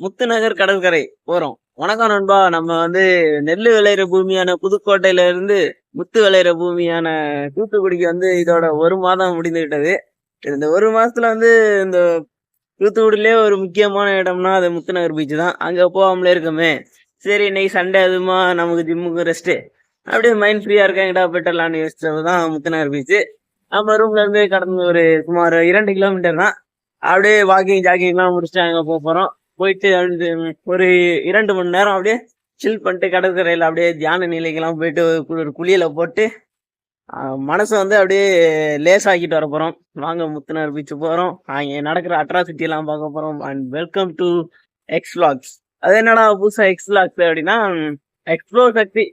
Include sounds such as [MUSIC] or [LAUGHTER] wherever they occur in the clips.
முத்துநகர் கடற்கரை போறோம். வணக்கம் நண்பா. நம்ம வந்து நெல் விளையிற பூமியான புதுக்கோட்டையில இருந்து முத்து விளையிற பூமியான தூத்துக்குடிக்கு வந்து இதோட ஒரு மாதம் முடிந்து விட்டது இந்த ஒரு மாசத்துல வந்து இந்த தூத்துக்குடியிலே ஒரு முக்கியமான இடம்னா அது முத்துநகர் பீச் தான். அங்க போகாமலே இருக்கோமே. சரி இன்னைக்கு சண்டே அதுமா? நமக்கு ஜிம்முக்கு ரெஸ்ட்டு அப்படியே மைண்ட் ஃப்ரீயா இருக்கேன். எங்கடா போயிட்டலாம்னு யோசிச்சது தான் முத்துநகர் பீச் நம்ம ரூம்ல இருந்து கடந்து ஒரு சுமார் இரண்டு கிலோமீட்டர் தான். அப்படியே வாக்கிங் ஜாக்கிங்லாம் முடிச்சுட்டு அங்கே போக போகிறோம் போயிட்டு ஒரு இரண்டு மணி நேரம் அப்படியே சில் பண்ணிட்டு கடற்கரையில் அப்படியே தியான நிலைக்கெல்லாம் போயிட்டு ஒரு குளியில் போட்டு மனசை வந்து அப்படியே லேசாக்கிட்டு வர போகிறோம் வாங்க முத்துனார் பீச் போகிறோம் அங்கே நடக்கிற அட்ராசிட்டியெல்லாம் பார்க்க போகிறோம் அண்ட் வெல்கம் டு எக்ஸ் அது என்னடா புதுசாக எக்ஸ் அப்படின்னா எக்ஸ்ப்ளோர் சக்தி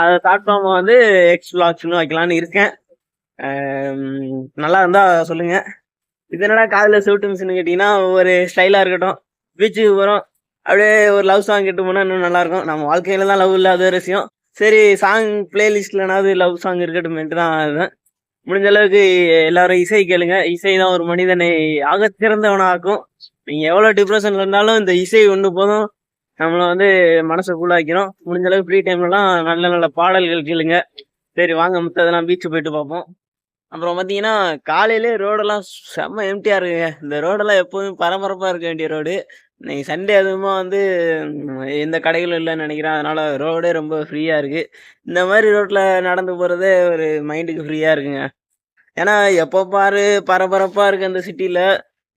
அதை பிளாட்ஃபார்மை வந்து எக்ஸ் வைக்கலான்னு இருக்கேன். நல்லா இருந்தால் சொல்லுங்கள் இது என்னடா காதில் செவிட்டு மிஷின் ஒரு ஸ்டைலாக இருக்கட்டும். பீச்சுக்கு போகிறோம் அப்படியே ஒரு லவ் சாங் கேட்டு போனால் இன்னும் நல்லா இருக்கும் நம்ம வாழ்க்கையில தான் லவ் இல்லாத ஒரு விஷயம். சரி சாங் பிளேலிஸ்ட்லனாவது லவ் சாங் இருக்கட்டும்ட்டு தான் அதுதான் முடிஞ்ச அளவுக்கு எல்லாரும் இசை கேளுங்க. இசை தான் ஒரு மனிதனை ஆக சிறந்தவனாக்கும். நீங்கள் எவ்வளோ டிப்ரெஷனில் இருந்தாலும் இந்த இசை ஒன்று போதும். நம்மளை வந்து மனசை கூலாக்கிறோம் முடிஞ்ச அளவுக்கு ஃப்ரீ டைம்லலாம் நல்ல நல்ல பாடல்கள் கேளுங்க. சரி வாங்க மத்ததெல்லாம் பீச்சு போயிட்டு பார்ப்போம். அப்புறம் பார்த்தீங்கன்னா காலையிலே ரோடெல்லாம் செம்ம எம்டியாக இருக்குங்க. இந்த ரோடெல்லாம் எப்போதும் பரபரப்பாக இருக்க வேண்டிய ரோடு இன்னைக்கு சண்டே அதுவுமா வந்து எந்த கடைகளும் இல்லைன்னு நினைக்கிறேன். அதனால் ரோடே ரொம்ப ஃப்ரீயாக இருக்குது இந்த மாதிரி ரோட்டில் நடந்து போகிறதே ஒரு மைண்டுக்கு ஃப்ரீயாக இருக்குங்க. ஏன்னா எப்போ பாரு பரபரப்பாக இருக்குது அந்த சிட்டியில்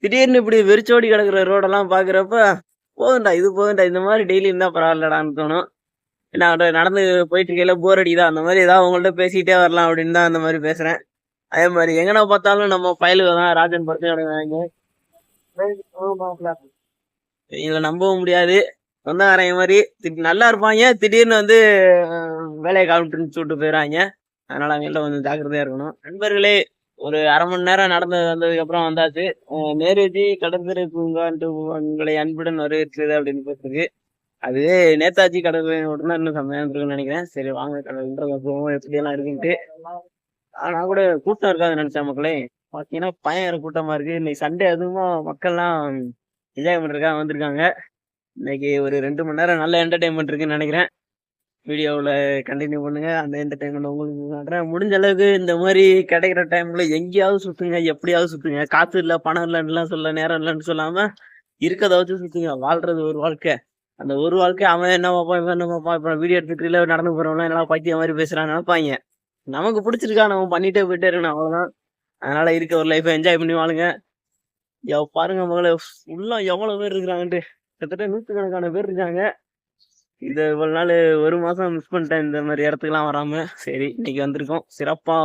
திடீர்னு இப்படி வெறிச்சோடி கிடக்கிற ரோடெல்லாம் பார்க்குறப்ப போதும்டா இது போதும்டா இந்த மாதிரி டெய்லி இருந்தால் பரவாயில்லடான்னு தோணும். என்ன நடந்து போயிட்டுருக்கையில் போர் அடிக்குதா? அந்த மாதிரி ஏதாவது உங்கள்கிட்ட பேசிக்கிட்டே வரலாம் அப்படின்னு தான் அந்த மாதிரி பேசுகிறேன் அதே மாதிரி எங்கன பார்த்தாலும் நம்ம பயலுக தான் ராஜன் படத்தை இதில் நம்பவும் முடியாது. சொந்தக்காரங்க மாதிரி திடீர் நல்லா இருப்பாங்க. திடீர்னு வந்து வேலையை காமிட்டுன்னு சொல்லிட்டு போயிடுறாங்க. அதனால அவங்கள்ட்ட கொஞ்சம் ஜாக்கிரதையா இருக்கணும். நண்பர்களே ஒரு அரை மணி நேரம் நடந்து வந்ததுக்கு அப்புறம் வந்தாச்சு. நேருஜி கடற்கரை பூங்கான்ட்டு உங்களை அன்புடன் வரவேற்கிறது அப்படின்னு போயிருக்கு அது நேதாஜி கடற்கரை மட்டும்தான் இன்னும் செம்மையா இருக்குன்னு நினைக்கிறேன். சரி வாங்க கடற்கரை போவோம் எப்படி எல்லாம் இருக்குன்ட்டு. ஆனால் நான் கூட கூட்டம் இருக்காதுன்னு நினைச்சேன் மக்களே. பாத்தீங்கன்னா பயங்கர கூட்டமா இருக்கு. இன்னைக்கு சண்டே அதுவும் மக்கள்லாம் என்ஜாய் பண்றதுக்காக வந்திருக்காங்க. இன்னைக்கு ஒரு ரெண்டு மணி நேரம் நல்ல என்டர்டைன்மெண்ட் இருக்குன்னு நினைக்கிறேன். வீடியோவில் கண்டினியூ பண்ணுங்கள் அந்த என்டர்டைன்மெண்ட் உங்களுக்கு காட்டுறேன். முடிஞ்ச அளவுக்கு இந்த மாதிரி கிடைக்கிற டைமில் எங்கேயாவது சுற்றுங்க எப்படியாவது சுற்றுங்க காற்று இல்லை பணம் இல்லைன்னுலாம் சொல்ல நேரம் இல்லைன்னு சொல்லாமல் இருக்கதை வச்சு சுற்றுங்க வாழ்கிறது ஒரு வாழ்க்கை. அந்த ஒரு வாழ்க்கை அவன் என்ன பார்ப்பான் இவன் என்ன பார்ப்பான். இப்போ வீடியோ எடுத்துட்டு நடந்து போகிறவங்களாம் நல்லா பைத்திய மாதிரி பேசுகிறான் நினைப்பாங்க. நமக்கு பிடிச்சிருக்கா நம்ம பண்ணிட்டே போயிட்டே இருக்கணும். அவ்வளோதான் அதனால் இருக்க ஒரு லைஃபை என்ஜாய் பண்ணி வாழுங்க. பாருங்க மகளே உள்ள எவ்வளவு பேர் இருக்கிறாங்கன்ட்டு. கிட்டத்தட்ட நூற்றுக்கணக்கான பேர் இருக்காங்க. இது இவ்வளவு நாள் ஒரு மாசம் மிஸ் பண்ணிட்டேன். இந்த மாதிரி இடத்துக்குலாம் வராம. சரி இன்னைக்கு வந்திருக்கோம். சிறப்பா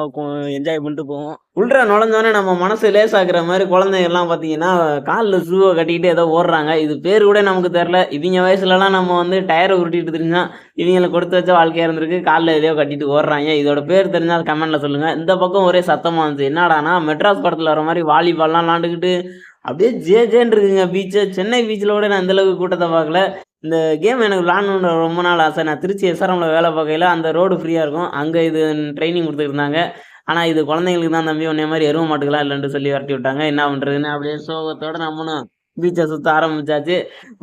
என்ஜாய் பண்ணிட்டு போவோம். உள்ள நுழைஞ்சோடனே நம்ம மனசு லேசாக்குற மாதிரி குழந்தைங்க எல்லாம் பாத்தீங்கன்னா காலில் ஷூவை கட்டிக்கிட்டு ஏதோ ஓடுறாங்க. இது பேர் கூட நமக்கு தெரில இவங்க வயசுலலாம் நம்ம வந்து டயரை உருட்டிட்டு தெரிஞ்சா இவங்களை கொடுத்து வச்ச வாழ்க்கையா இருந்திருக்கு. காலில் எதையோ கட்டிட்டு ஓடுறாங்க. இதோட பேர் தெரிஞ்சால் கமெண்ட்ல சொல்லுங்க. இந்த பக்கம் ஒரே சத்தமா இருந்துச்சு. என்னடானா மெட்ராஸ் படத்துல வர மாதிரி வாலிபால்லாம் விளாண்டுக்கிட்டு அப்படியே ஜே ஜேன்னு இருக்குங்க பீச்சு சென்னை பீச்சில் கூட நான் அந்தளவுக்கு கூட்டத்தை பார்க்கல. இந்த கேம் எனக்கு விளாடணுன்ற ரொம்ப நாள் ஆசை. நான் திருச்சி எஸ்ஆர்எம்ல வேலை பார்க்கையில அந்த ரோடு ஃப்ரீயாக இருக்கும். அங்கே இது ட்ரைனிங் கொடுத்துருந்தாங்க. ஆனால் இது குழந்தைங்களுக்கு தான் தம்பி ஒன்றே மாதிரி எருவ மாட்டுக்கலாம் இல்லைன்னு சொல்லி வரட்டி விட்டாங்க. என்ன பண்ணுறதுன்னு அப்படியே சோகத்தோட நம்மளும் பீச்சை சுற்ற ஆரம்பிச்சாச்சு.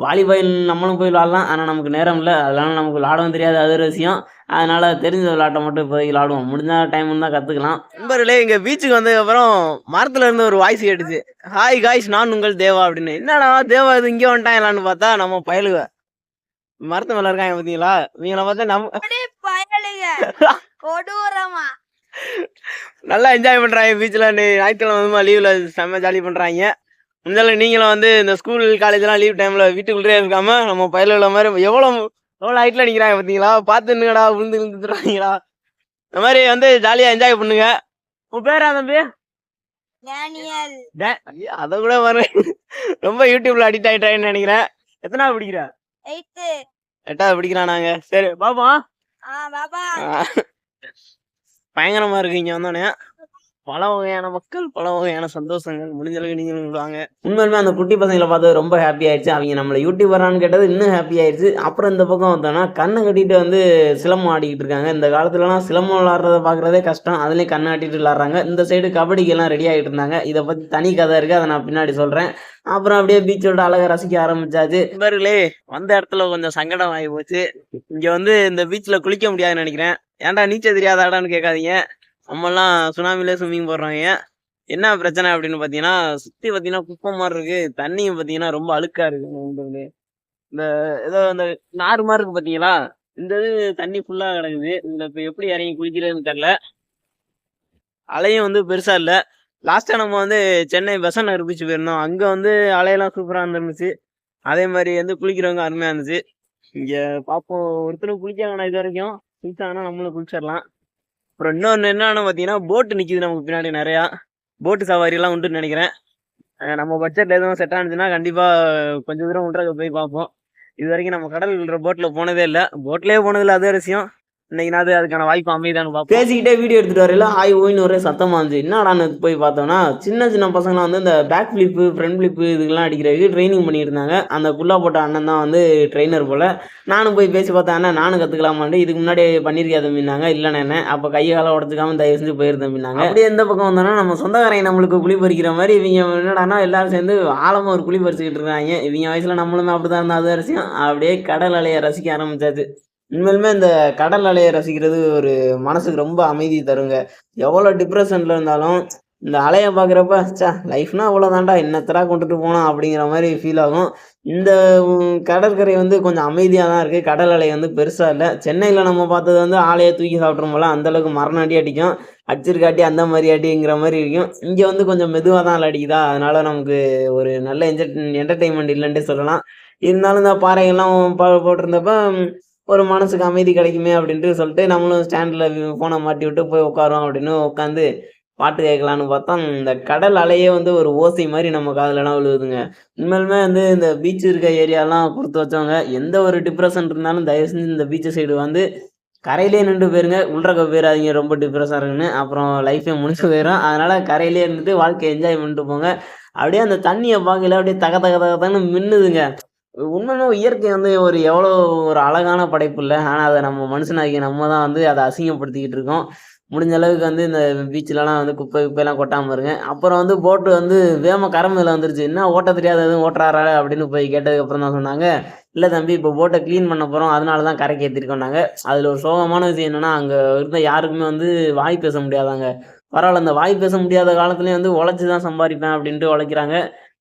வாலிபால் நம்மளும் போய் விளாடலாம். ஆனால் நமக்கு நேரம் இல்லை. அதனால நமக்கு விளாடவும் தெரியாது. அது ரசியம் விஷயம். அதனால தெரிஞ்ச விளாட்டை மட்டும் போய் விளாடுவோம். முடிஞ்ச டைம் தான் கற்றுக்கலாம் நண்பர்களே இங்கே பீச்சுக்கு வந்ததுக்கப்புறம் மரத்தில் இருந்து ஒரு வாய்ஸ் கேட்டுச்சு. ஹாய் காய்ஸ் நான் உங்கள் தேவா அப்படின்னு. என்னடா தேவா இது இங்கே வந்துட்டாங்களான்னு பார்த்தா நம்ம பயலுவேன் மரத்து மேல இருக்காங்க பார்த்தீங்களா இவங்கள பார்த்தா நம்ம [LAUGHS] கொடூரமா. நல்லா என்ஜாய் பண்ணுறாங்க பீச்சில் ஞாயிற்றுக்கிழமை வந்து லீவில் செம்ம ஜாலி பண்ணுறாங்க முன்னால நீங்களும் வந்து இந்த ஸ்கூல் காலேஜ்லாம் லீவ் டைமில் வீட்டுக்குள்ளே இருக்காம நம்ம பயலுள்ள மாதிரி எவ்வளோ எவ்வளோ ஹைட்டில் நிற்கிறாங்க பார்த்தீங்களா பார்த்துன்னுடா விழுந்து விழுந்துடுறாங்களா இந்த மாதிரி வந்து ஜாலியாக என்ஜாய் பண்ணுங்க. உன் பேரா தம்பி? அத கூட வர ரொம்ப யூடியூப்ல அடிக்ட் ஆயிட்டான்னு நினைக்கிறேன். எத்தனாவது படிக்கிற? எட்டாவது படிக்கிறான் நாங்க. சரி பாப்போம். ஆ பாபா பயங்கரமா இருக்கு இங்க வந்தோடனே பல வகையான மக்கள் பல வகையான சந்தோஷங்கள் முடிஞ்ச அளவுக்கு நீங்களும் விடுவாங்க. உண்மையுமே அந்த குட்டி பசங்களை பார்த்து ரொம்ப ஹாப்பி ஆயிடுச்சு அவங்க நம்மளை யூடியூபரான்னு கேட்டது இன்னும் ஹாப்பி ஆயிடுச்சு அப்புறம் இந்த பக்கம் வந்தோம்னா கண்ணை கட்டிட்டு வந்து சிலம்பம் ஆடிக்கிட்டு இருக்காங்க. இந்த காலத்துலலாம் சிலம்பம் விளாட்றத பார்க்குறதே கஷ்டம். அதுலேயும் கண்ணை கட்டிட்டு விளாட்றாங்க. இந்த சைடு கபடிக்கு எல்லாம் ரெடி ஆகிட்டு இருந்தாங்க. இதை பற்றி தனி கதை இருக்குது அதை நான் பின்னாடி சொல்கிறேன் அப்புறம் அப்படியே பீச்சோட அழகை ரசிக்க ஆரம்பிச்சாச்சு. நண்பர்களே வந்த இடத்துல கொஞ்சம் சங்கடம் ஆகி போச்சு. இங்க வந்து இந்த பீச்ல குளிக்க முடியாதுன்னு நினைக்கிறேன். ஏன்டா நீச்சல் தெரியாதாடான்னு கேட்காதீங்க. நம்மலாம் சுனாமிலே ஸ்விம்மிங் போடுறவங்க என்ன பிரச்சனை அப்படின்னு பார்த்தீங்கன்னா சுற்றி பார்த்தீங்கன்னா குப்பை மாதிரி இருக்கு. தண்ணியும் பார்த்தீங்கன்னா ரொம்ப அழுக்கா இருக்கு. நண்பர்களே. இந்த ஏதோ இந்த நார் மாதிரி இருக்கு பார்த்தீங்களா? இந்த இது தண்ணி ஃபுல்லாக கிடக்குது. இந்த இப்போ எப்படி இறங்கி குளிக்கிறதுன்னு தெரில அலையும் வந்து பெருசாக இல்லை. லாஸ்ட்டாக நம்ம வந்து சென்னை பெசன் நகர் பீச் போயிருந்தோம். அங்கே வந்து அலையெல்லாம் சூப்பராக இருந்துருந்துச்சு அதே மாதிரி வந்து குளிக்கிறவங்க அருமையாக இருந்துச்சு. இங்கே பார்ப்போம் ஒருத்தரும் குளிக்காங்கண்ணா இது வரைக்கும். குளிச்சாங்கன்னா நம்மளும் குளிச்சிடலாம். அப்புறம் இன்னொன்று என்னென்னு பார்த்தீங்கன்னா போட்டு நிற்கிது நமக்கு பின்னாடி நிறையா. போட்டு சவாரி எல்லாம் உண்டுன்னு நினைக்கிறேன். நம்ம பட்ஜெட்டில் எதுவும் செட் ஆனதுன்னா கண்டிப்பாக கொஞ்சம் தூரம் உண்டாக போய் பார்ப்போம். இது வரைக்கும் நம்ம கடல் போட்டில் போனதே இல்லை. போட்லேயே போனதில்லை அது அரிசியம் இன்னைக்குனாவது அதுக்கான வாய்ப்பு அமைதான்னு பார்ப்போம். பேசிக்கிட்டே வீடியோ எடுத்துட்டு வரையில ஆய் ஓய்னு ஒரே சத்தமா இருந்துச்சு என்னடான்னு போய் பார்த்தோம்னா சின்ன சின்ன பசங்களாம் வந்து இந்த பேக் ஃபிளிப்பு ஃப்ரண்ட் ஃபிளிப்பு இதுக்கெல்லாம் அடிக்கிறதுக்கு ட்ரைனிங் பண்ணிட்டு இருந்தாங்க அந்த குல்லா போட்ட அண்ணன் தான் வந்து ட்ரைனர் போல. நானும் போய் பேசி பார்த்தேன் அண்ணன் நானும் கற்றுக்கலாமான்ட்டு இதுக்கு முன்னாடி பண்ணியிருக்கியா தம்பினாங்க இல்லைண்ணே என்ன அப்போ கையை காலை உடச்சிக்காம தயவு செஞ்சு போயிரு தம்பினாங்க அப்படியே எந்த பக்கம் வந்தோம்னா நம்ம சொந்தக்காரங்க நம்மளுக்கு குழி பறிக்கிற மாதிரி இவங்க என்னடான்னா எல்லாரும் சேர்ந்து ஆழமா ஒரு குழி பறிச்சுக்கிட்டு இருக்காங்க. இவங்க வயசுல நம்மளுமே அப்படிதான் இருந்தா அது வரைக்கும் அப்படியே கடல் அலையை ரசிக்க ஆரம்பிச்சாச்சு. உண்மையிலுமே இந்த கடல் அலையை ரசிக்கிறது ஒரு மனசுக்கு ரொம்ப அமைதி தருங்க. எவ்வளோ டிப்ரெஷன்ல இருந்தாலும் இந்த அலையை பார்க்குறப்ப சா லைஃப்னா அவ்வளோதான்டா என்னத்தடா கொண்டுட்டு போனோம் அப்படிங்கிற மாதிரி ஃபீல் ஆகும். இந்த கடற்கரை வந்து கொஞ்சம் அமைதியாக தான் இருக்குது கடல் அலை வந்து பெருசாக இல்லை. சென்னையில் நம்ம பார்த்தது வந்து ஆலையை தூக்கி சாப்பிட்றோம்ல அந்தளவுக்கு மரண அடி அடிக்கும். அடிச்சிருக்காட்டி அந்த மாதிரி அடிங்கிற மாதிரி இருக்கும். இங்கே வந்து கொஞ்சம் மெதுவாக தான் அலை அடிக்குதா? அதனால நமக்கு ஒரு நல்ல என்ஜர் என்டர்டெயின்மெண்ட் இல்லைன்ட்டு சொல்லலாம். இருந்தாலும் இந்த பாறைகள்லாம் போ- போட்டிருந்தப்ப ஒரு மனசுக்கு அமைதி கிடைக்குமே அப்படின்ட்டு சொல்லிட்டு நம்மளும் ஸ்டாண்டில் ஃபோனை மாட்டி விட்டு போய் உட்காரோம் அப்படின்னு உட்காந்து பாட்டு கேட்கலான்னு பார்த்தா இந்த கடல் அலையே வந்து ஒரு ஓசை மாதிரி நம்ம காதலெல்லாம் விழுவுதுங்க. உண்மையிலுமே வந்து இந்த பீச் இருக்க ஏரியாலாம் கொடுத்து வச்சவங்க எந்த ஒரு டிப்ரெஷன் இருந்தாலும் தயவு செஞ்சு இந்த பீச்சு சைடு வந்து கரையிலே நின்று போயிருங்க. உள்ளக்க போயிடாதீங்க ரொம்ப டிப்ரெஸ்ஸாக இருக்குன்னு. அப்புறம் லைஃபே முடிச்சு போயிடும் அதனால் கரையிலே இருந்துட்டு வாழ்க்கையை என்ஜாய் பண்ணிட்டு போங்க. அப்படியே அந்த தண்ணியை பார்க்கல அப்படியே தக தக தகத்தான்னு மின்னுதுங்க. உண்மையிலும் இயற்கை வந்து ஒரு எவ்வளோ ஒரு அழகான படைப்பு இல்லை. ஆனால் அதை நம்ம மனுஷனாகி நம்ம தான் வந்து அதை அசிங்கப்படுத்திக்கிட்டு இருக்கோம். முடிஞ்ச அளவுக்கு வந்து இந்த பீச்சிலலாம் வந்து குப்பை குப்பையெல்லாம் கொட்டாமல் இருங்க. அப்புறம் வந்து போட்டு வந்து வேம கரை வந்துருச்சு. என்ன ஓட்ட தெரியாத எதுவும் ஓட்டுறாரா அப்படின்னு போய் கேட்டதுக்கப்புறம் தான் சொன்னாங்க. இல்லை தம்பி இப்போ போட்டை க்ளீன் பண்ண போகிறோம் அதனால தான் கரைக்கு ஏற்றிருக்கோம்னாங்க அதில் ஒரு சோகமான விஷயம் என்னென்னா அங்கே இருந்த யாருக்குமே வந்து வாய் பேச முடியாதாங்க. பரவாயில்ல அந்த வாய் பேச முடியாத காலத்துலேயும் வந்து உழைச்சி தான் சம்பாதிப்பேன் அப்படின்ட்டு உழைக்கிறாங்க.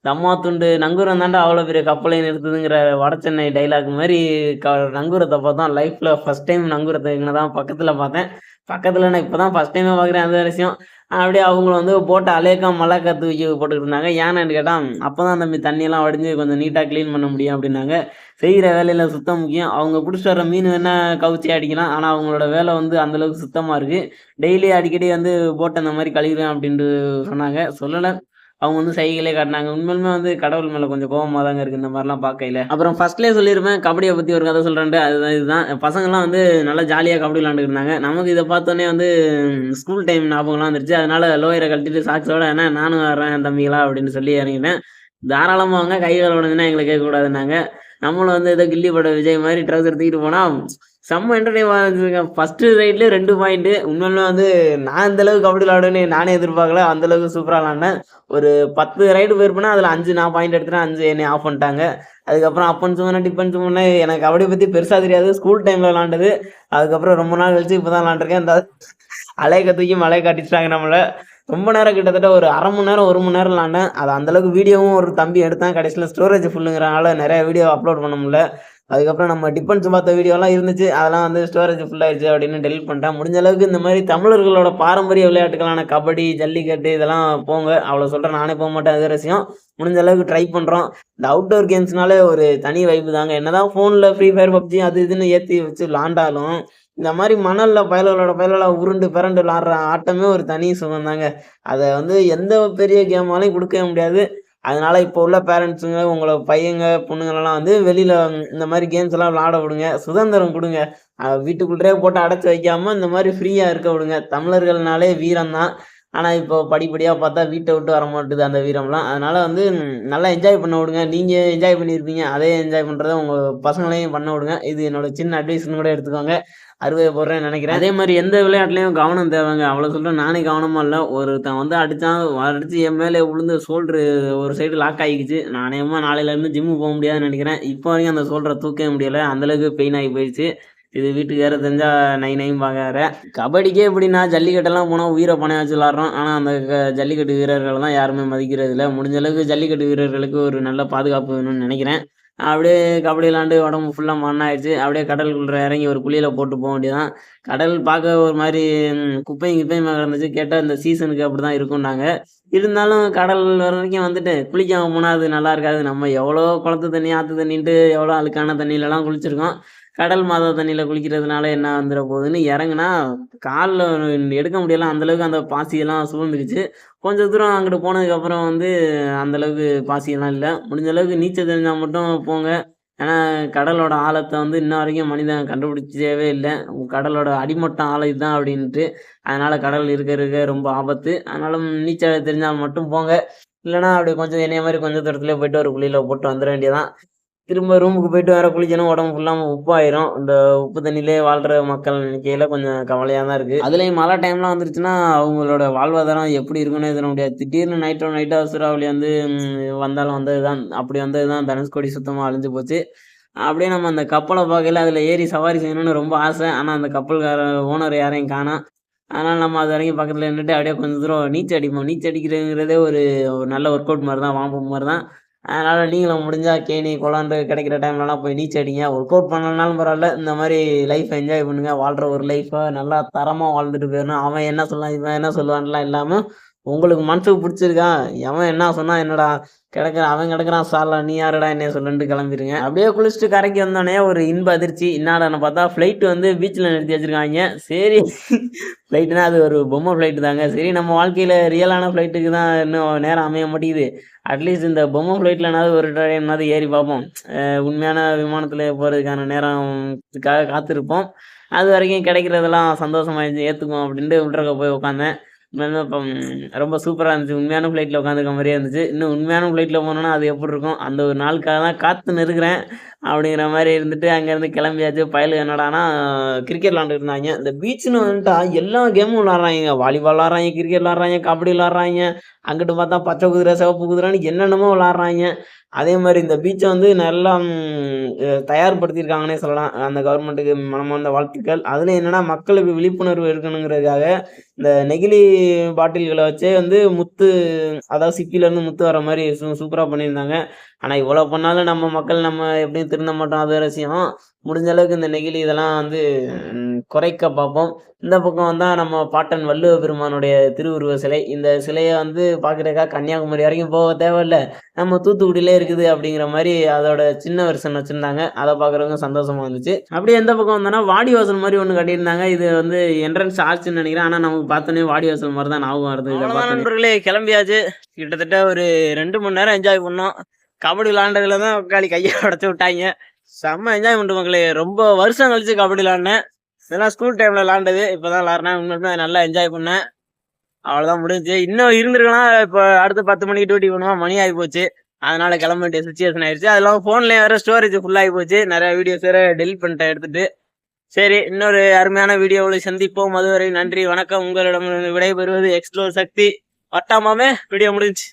இந்த துண்டு நங்கூரம் தாண்டா அவ்வளோ பெரிய கப்பலை நிறுத்துதுங்கிற வட சென்னை டைலாக் மாதிரி க நங்கூரத்தை பார்த்தோம். லைஃப்பில் ஃபஸ்ட் டைம் நங்கூரத்தை இங்கே தான் பக்கத்தில் பார்த்தேன். பக்கத்தில் நான் இப்போ தான் ஃபஸ்ட் டைமே பார்க்குறேன் அந்த விஷயம். அப்படியே அவங்கள வந்து போட்டு அலேக்கா மழை கற்று தூக்கி போட்டுக்கிட்டு இருந்தாங்க. ஏன்னு கேட்டால் அப்போ தான் தம்பி தண்ணியெல்லாம் வடிஞ்சு கொஞ்சம் நீட்டாக க்ளீன் பண்ண முடியும் அப்படின்னாங்க. செய்கிற வேலையில் சுத்தம் முக்கியம். அவங்க பிடிச்சி வர மீன் வேணால் கவுச்சி அடிக்கலாம். ஆனால் அவங்களோட வேலை வந்து அந்தளவுக்கு சுத்தமாக இருக்குது டெய்லி அடிக்கடி வந்து போட்டை அந்த மாதிரி கழுவுறேன் அப்படின்ட்டு சொன்னாங்க. சொல்லலை. அவங்க வந்து சைகளே காட்டினாங்க. உண்மையுமே வந்து கடவுள் மேலே கொஞ்சம் கோபமாக தாங்க இருக்குது இந்த மாதிரிலாம் பார்க்கையில. அப்புறம் ஃபர்ஸ்ட்லேயே சொல்லியிருப்பேன் கபடியை பற்றி ஒரு கதை சொல்கிறேன் அதுதான் இதுதான். பசங்கள்லாம் வந்து நல்லா ஜாலியாக கபடி விளாண்டுட்டு இருந்தாங்க. நமக்கு இதை பார்த்தோன்னே வந்து ஸ்கூல் டைம் ஞாபகம்லாம் வந்துருச்சு. அதனால் லோயரை கழட்டிட்டு சாக்ஸோட என்ன நானும் வர்றேன் தம்பிகளா அப்படின்னு சொல்லி இறங்கிட்டேன். தாராளமாக அவங்க கை கால் உடனே எங்களை கேட்கக்கூடாதுனாங்க நம்மளும் வந்து ஏதோ கில்லி பட விஜய் மாதிரி ட்ரௌசர் தூக்கிட்டு போனால் செம்ம என்டர்டைன்மெண்ட் இருந்துச்சுங்க. ஃபஸ்ட்டு ரைட்லேயே ரெண்டு பாயிண்ட்டு உண்மையிலுமே வந்து நான் இந்த அளவுக்கு கபடி விளாடுன்னு நானே எதிர்பார்க்கல. அந்தளவுக்கு சூப்பராக விளாண்டேன் ஒரு பத்து ரைடு போயிருப்பேன்னா அதில் அஞ்சு நான் பாயிண்ட் எடுத்துட்டேன் அஞ்சு என்னை ஆஃப் பண்ணிட்டாங்க. அதுக்கப்புறம் அப்பன் சும்மா டிப்பன் சும்மா எனக்கு கபடி பற்றி பெருசாக தெரியாது. ஸ்கூல் டைமில் விளாண்டது அதுக்கப்புறம் ரொம்ப நாள் கழிச்சு இப்போ தான் விளாண்டுருக்கேன் இந்த அலையை தூக்கி மலையை காட்டிச்சிட்டாங்க நம்மளை. ரொம்ப நேரம் கிட்டத்தட்ட ஒரு அரை மணி நேரம் ஒரு மணி நேரம் விளாண்டேன். அது அந்தளவுக்கு வீடியோவும் ஒரு தம்பி எடுத்தேன். கடைசியில் ஸ்டோரேஜ் ஃபுல்லுங்கிறனால நிறைய வீடியோ அப்லோட் பண்ண முடியல. அதுக்கப்புறம் நம்ம டிஃபன்ஸ் பார்த்த வீடியோலாம் இருந்துச்சு. அதெல்லாம் வந்து ஸ்டோரேஜ் ஃபுல்லாகிடுச்சு அப்படின்னு டெலிட் பண்ணிட்டேன். முடிஞ்ச அளவுக்கு இந்த மாதிரி தமிழர்களோட பாரம்பரிய விளையாட்டுகளான கபடி ஜல்லிக்கட்டு இதெல்லாம் போங்க. அவ்வளோ சொல்கிறேன் நானே போக மாட்டேன். அது ரசியம் முடிஞ்ச அளவுக்கு ட்ரை பண்ணுறோம் இந்த அவுட்டோர் கேம்ஸ்னாலே ஒரு தனி வைப்பு தாங்க. என்னதான் ஃபோனில் ஃப்ரீ ஃபயர் பப்ஜி அது இதுன்னு ஏற்றி வச்சு விளாண்டாலும் இந்த மாதிரி மணலில் பயல்களோட பயல்களாக உருண்டு பிறண்டு விளாட்ற ஆட்டமே ஒரு தனி சுகம் தாங்க அதை வந்து எந்த பெரிய கேமாலையும் கொடுக்கவே முடியாது. அதனால இப்போ உள்ள பேரண்ட்ஸுங்க உங்களை பையங்க பொண்ணுங்களெல்லாம் வந்து வெளியில் இந்த மாதிரி கேம்ஸ் எல்லாம் விளாட விடுங்க. சுதந்திரம் கொடுங்க. வீட்டுக்குள்ளே போட்டு அடைச்சி வைக்காமல் இந்த மாதிரி ஃப்ரீயாக இருக்க விடுங்க. தமிழர்கள்னாலே வீரம் தான் ஆனால் இப்போ படிப்படியாக பார்த்தா வீட்டை விட்டு வர மாட்டுது அந்த வீரம்லாம். அதனால் வந்து நல்லா என்ஜாய் பண்ண விடுங்க. நீங்கள் என்ஜாய் பண்ணியிருப்பீங்க. அதே என்ஜாய் பண்ணுறத உங்கள் பசங்களையும் பண்ண விடுங்க. இது என்னோட சின்ன அட்வைஸ்னு கூட எடுத்துக்கோங்க. அறுவை போடுறேன்னு நினைக்கிறேன். அதே மாதிரி எந்த விளையாட்டுலையும் கவனம் தேவைங்க. அவ்வளோ சொல்கிறேன் நானே கவனமாக இல்லை. ஒருத்தன் வந்து அடித்தான் அடித்து என் மேலே விழுந்து சோல்ட்ரு ஒரு சைடு லாக் ஆகிக்குச்சு. நானேமா நாளையிலேருந்து ஜிம்மு போக முடியாதுன்னு நினைக்கிறேன். இப்போ வரைக்கும் அந்த சோல்டரை தூக்கவே முடியலை. அந்தளவுக்கு பெயின் ஆகி போயிடுச்சு. இது வீட்டுக்கு வேறு தெரிஞ்சா நை நைம் பார்க்காரு கபடிக்கே எப்படின்னா ஜல்லிக்கட்டெல்லாம் போனால் உயிரை பணைய வச்சு விளாட்றோம். ஆனால் அந்த க- ஜல்லிக்கட்டு வீரர்கள் தான் யாருமே மதிக்கிறது இல்லை முடிஞ்ச அளவுக்கு ஜல்லிக்கட்டு வீரர்களுக்கு ஒரு நல்ல பாதுகாப்பு வேணும்னு நினைக்கிறேன். அப்படியே கபடி விளாண்டு உடம்பு ஃபுல்லாக மண்ணாயிடுச்சு. அப்படியே கடலுக்குள்ளே இறங்கி ஒரு குழியில் போட்டு போக வேண்டியதான் கடல் பார்க்க ஒரு மாதிரி குப்பையும் குப்பையும் இருந்துச்சு கிடந்துச்சு. கேட்டால் இந்த சீசனுக்கு அப்படி தான் இருக்கும்னாங்க. இருந்தாலும் கடல் வர வரைக்கும் வந்துட்டு குளிக்காமல் போனால் அது நல்லா இருக்காது. நம்ம எவ்வளோ குளத்து தண்ணி ஆற்று தண்ணின்ட்டு எவ்வளோ அழுக்கான தண்ணியிலலாம் குளிச்சிருக்கோம். கடல் மாதா தண்ணியில் குளிக்கிறதுனால என்ன வந்துட போகுதுன்னு இறங்குனா காலில் எடுக்க முடியல. அந்தளவுக்கு அந்த பாசியெல்லாம் சூழ்ந்துக்குச்சு கொஞ்சம் தூரம் அங்கிட்டு போனதுக்கப்புறம் வந்து அந்தளவுக்கு பாசியெல்லாம் இல்லை. முடிஞ்ச அளவுக்கு நீச்சல் தெரிஞ்சால் மட்டும் போங்க. ஏன்னா கடலோட ஆழத்தை வந்து இன்ன வரைக்கும் மனிதன் கண்டுபிடிச்சவே இல்லை. கடலோட அடிமட்டம் ஆழம் இதுதான் அப்படின்ட்டு. அதனால் கடல் இருக்க இருக்க ரொம்ப ஆபத்து. அதனால நீச்சல் தெரிஞ்சால் மட்டும் போங்க. இல்லைன்னா அப்படி கொஞ்சம் என்னைய மாதிரி கொஞ்சம் தூரத்துலேயே போயிட்டு ஒரு குழியில் போட்டு வந்துட வேண்டியதான் திரும்ப ரூமுக்கு போயிட்டு வேற குளிக்கணும் உடம்பு ஃபுல்லாக உப்பாயிரும். இந்த உப்பு தண்ணியிலே வாழ்கிற மக்கள் நினைக்கையில் கொஞ்சம் கவலையாக தான் இருக்குது அதுலேயும் மழை டைம்லாம் வந்துருச்சுன்னா அவங்களோட வாழ்வாதாரம் எப்படி இருக்குன்னு சொல்ல முடியாது. திடீர்னு நைட்டோ நைட்டோ சூறாவளி வந்து வந்தாலும் வந்தது தான் அப்படி வந்தது தான் தனுஷ்கோடி சுத்தமாக அழிஞ்சு போச்சு. அப்படியே நம்ம அந்த கப்பலை பார்க்கல அதில் ஏறி சவாரி செய்யணும்னு ரொம்ப ஆசை. ஆனால் அந்த கப்பல்கார ஓனர் யாரையும் காணோம் அதனால் நம்ம அது வரைக்கும் பக்கத்தில் நின்றுட்டு அப்படியே கொஞ்சம் தூரம் நீச்சல் அடிப்போம். நீச்சல் அடிக்கிறதுங்கிறதே ஒரு ஒரு நல்ல ஒர்க் அவுட் மாதிரி தான் வாம்பு மாதிரி தான். அதனால் நீங்களும் முடிஞ்சால் கேணி குளம்னு கிடைக்கிற டைம்லலாம் போய் நீச்சல் அடிங்க. ஒர்க் அவுட் பண்ணலனாலும் பரவாயில்ல. இந்த மாதிரி லைஃப் என்ஜாய் பண்ணுங்கள் வாழ்கிற ஒரு லைஃப்பை நல்லா தரமாக வாழ்ந்துட்டு போயிடணும். அவன் என்ன சொல்லலாம் இவன் என்ன சொல்லுவான்லாம் இல்லாமல் உங்களுக்கு மனசுக்கு பிடிச்சிருக்கா? எவன் என்ன சொன்னா என்னடா கிடக்குறான் அவன் கிடக்குறான் சாலா நீ யாருடா என்ன சொல்லுன்ட்டு கிளம்பிடுங்க அப்படியே குளிச்சுட்டு கரைக்கு வந்தோடனே ஒரு இன்ப அதிர்ச்சி. என்னடான்னு பார்த்தா ஃப்ளைட் வந்து பீச்சில் நிறுத்தி வச்சிருக்காங்க. சரி ஃப்ளைட்னா அது ஒரு பொம்மை ஃப்ளைட்டு தாங்க. சரி நம்ம வாழ்க்கையில் ரியலான ஃப்ளைட்டுக்கு தான் இன்னும் நேரம் அமைய மாட்டேங்குது. அட்லீஸ்ட் இந்த பொம்மை ஃப்ளைட்லனாவது ஒரு டைம்னாவது ஏறி பார்ப்போம். உண்மையான விமானத்தில் போகிறதுக்கான நேரத்துக்காக காத்திருப்போம். அது வரைக்கும் கிடைக்கிறதெல்லாம் சந்தோஷமாக ஏற்றுக்கும் அப்படின்ட்டு விட்றக்க போய் உட்காந்தேன் ரொம்ப சூப்பராக இருந்துச்சு. உண்மையான ஃப்ளைட்டில் உட்காந்துருக்க மாதிரியே இருந்துச்சு. இன்னும் உண்மையான ஃப்ளைட்டில் போனோன்னா அது எப்படி இருக்கும்? அந்த ஒரு நாளுக்காக தான் காத்து நிற்கிறேன் அப்படிங்கிற மாதிரி இருந்துட்டு அங்கேருந்து கிளம்பியாச்சு. பயலு என்னடானா கிரிக்கெட் விளாண்டுட்டு இருந்தாங்க. இந்த பீச்சுன்னு வந்துட்டா எல்லா கேமும் விளாட்றாங்க. வாலிபால் விளாட்றாங்க கிரிக்கெட் விளாட்றாங்க கபடி விளாட்றாங்க. அங்கிட்டு பார்த்தா பச்சை குதிரை சிவப்பு குதிரைன்னு என்னென்னமோ விளாட்றாங்க. அதே மாதிரி இந்த பீச்சை வந்து நல்லா தயார்படுத்தியிருக்காங்கன்னே சொல்லலாம். அந்த கவர்மெண்ட்டுக்கு மனமார்ந்த வாழ்த்துக்கள். அதில் என்னென்னா மக்களுக்கு விழிப்புணர்வு இருக்கணுங்கிறதுக்காக இந்த நெகிழி பாட்டில்களை வச்சே வந்து முத்து அதாவது சிப்பிலேருந்து முத்து வர மாதிரி சூ சூப்பராக பண்ணியிருந்தாங்க. ஆனால் இவ்வளோ பண்ணாலும் நம்ம மக்கள் நம்ம எப்படியும் திருந்த மாட்டோம்? அது விஷயம். முடிஞ்ச அளவுக்கு இந்த நெகிழி இதெல்லாம் வந்து குறைக்க பார்ப்போம். இந்த பக்கம் வந்தால் நம்ம பாட்டன் வள்ளுவ பெருமானுடைய திருவுருவ சிலை. இந்த சிலையை வந்து பார்க்குறதுக்காக கன்னியாகுமரி வரைக்கும் போக தேவையில்ல. நம்ம தூத்துக்குடியிலே இருக்குது அப்படிங்கிற மாதிரி அதோட சின்ன வெர்ஷன் வச்சுருந்தாங்க. அதை பார்க்குறவங்க சந்தோஷமா இருந்துச்சு. அப்படியே எந்த பக்கம் வந்தோன்னா வாடிவாசல் மாதிரி ஒன்று கட்டியிருந்தாங்க. இது வந்து என்ட்ரன்ஸ் ஆர்ச்சுன்னு நினைக்கிறேன். ஆனால் நமக்கு பார்த்தோன்னே வாடிவாசல் மாதிரி தான் ஞாபகம் வருது. நண்பர்களே கிளம்பியாச்சு. கிட்டத்தட்ட ஒரு ரெண்டு மணி நேரம் என்ஜாய் பண்ணோம். கபடி விளாண்டதுல தான் உட்காலி கையை உடச்சு விட்டாங்க. செம்ம என்ஜாய் பண்ணிட்டு மக்களே. ரொம்ப வருஷம் கழிச்சு கபடி விளாண்டேன் இதெல்லாம் ஸ்கூல் டைமில் விளாண்டது. இப்போ தான் விளாட்றேன் உண்மையுமே நல்லா என்ஜாய் பண்ணேன். அவ்வளோதான் முடிஞ்சுச்சு. இன்னும் இருந்திருக்கலாம் இப்போ அடுத்து பத்து மணிக்கு டியூட்டி பண்ணுவோம். மணி ஆகி போச்சு. அதனால கிளம்ப வேண்டிய சுச்சுவேஷன் ஆயிடுச்சு. அது இல்லாமல் ஃபோன்லேயே வேற ஸ்டோரேஜ் ஃபுல்லாகி போச்சு. நிறைய வீடியோஸ் வேறு டெலிட் பண்ணிட்டேன் எடுத்துட்டு. சரி இன்னொரு அருமையான வீடியோவில் சந்திப்போம். அதுவரை நன்றி வணக்கம். உங்களிடம் விடைபெறுவது எக்ஸ்ப்ளோர் சக்தி வட்டாமாமே வீடியோ முடிஞ்சு